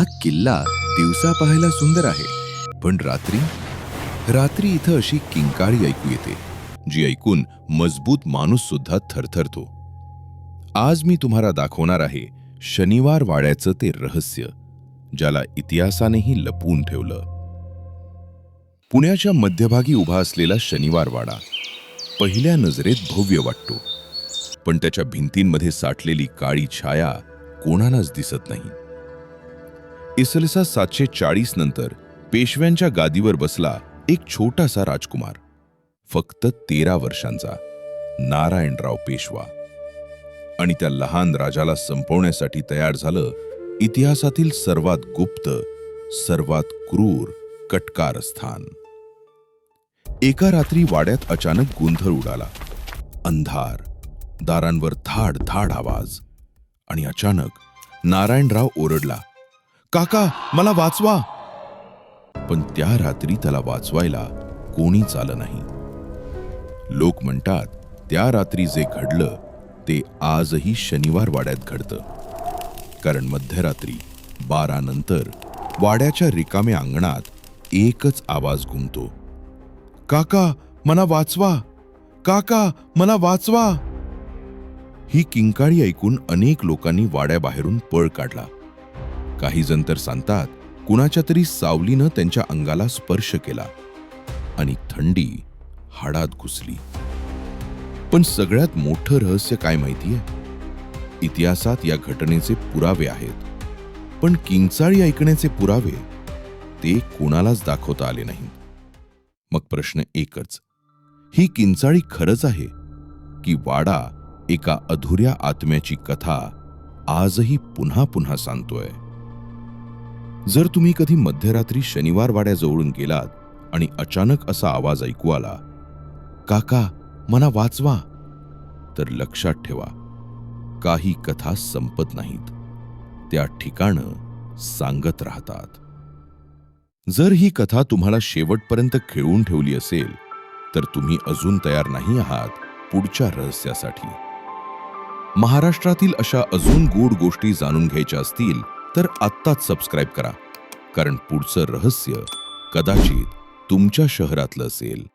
हा किल्ला दिवसा पाहायला सुंदर आहे. पण रात्री? रात्री इथं अशी किंकाळी ऐकू येते जी ऐकून मजबूत माणूस सुद्धा थरथरतो. आज मी तुम्हाला दाखवणार आहे शनिवार वाड्याचं ते रहस्य ज्याला इतिहासानेही लपवून ठेवलं. पुण्याच्या मध्यभागी उभा असलेला शनिवार वाडा पहिल्या नजरेत भव्य वाटतो पण त्याच्या भिंतींमध्ये साठलेली काळी छाया कोणालाच दिसत नाही. इसलसा सातशे चाळीस नंतर पेशव्यांच्या गादीवर बसला एक छोटासा राजकुमार. फक्त तेरा वर्षांचा. नारायणराव पेशवा. आणि त्या लहान राजाला संपवण्यासाठी तयार झालं इतिहासातील सर्वात गुप्त सर्वात क्रूर कटकारस्थान. एका रात्री वाड्यात अचानक गोंधळ उडाला. अंधार. दारांवर धाड धाड आवाज. आणि अचानक नारायणराव ओरडला काका मला वाचवा. पण त्या रात्री त्याला वाचवायला कोणीच आलं नाही. लोक म्हणतात त्या रात्री जे घडलं ते आजही शनिवार वाड्यात घडतं. कारण मध्यरात्री बारा नंतर वाड्याच्या रिकाम्या अंगणात एकच आवाज घुमतो काका मला वाचवा. काका मला वाचवा. ही किंकाळी ऐकून अनेक लोकांनी वाड्याबाहेरून पळ काढला. काही जण तर सांगतात कुणाच्या तरी सावलीनं त्यांच्या अंगाला स्पर्श केला आणि थंडी हाडात घुसली. पण सगळ्यात मोठं रहस्य काय माहितीये? इतिहासात या घटनेचे पुरावे आहेत. पण किंचाळी ऐकण्याचे पुरावे ते कोणालाच दाखवता आले नाही मग प्रश्न एकच ही किंचाळी खरंच आहे की वाडा एका अधुऱ्या आत्म्याची कथा आजही पुन्हा पुन्हा सांगतोय? जर तुम्ही कधी मध्यरात्री शनिवार वाड्याजवळून गेलात आणि अचानक असा आवाज ऐकू आला काका मला वाचवा तर लक्षात ठेवा काही कथा संपत नाहीत. त्या ठिकाणं सांगत राहतात. जर ही कथा तुम्हाला शेवटपर्यंत खेळून ठेवली असेल तर तुम्ही अजून तयार नाही आहात पुढच्या रहस्यासाठी. महाराष्ट्रातील अशा अजून गूढ गोष्टी जाणून घ्यायच्या असतील तर आत्ताच सबस्क्राईब करा. कारण पुढचं रहस्य कदाचित तुमच्या शहरातलं असेल.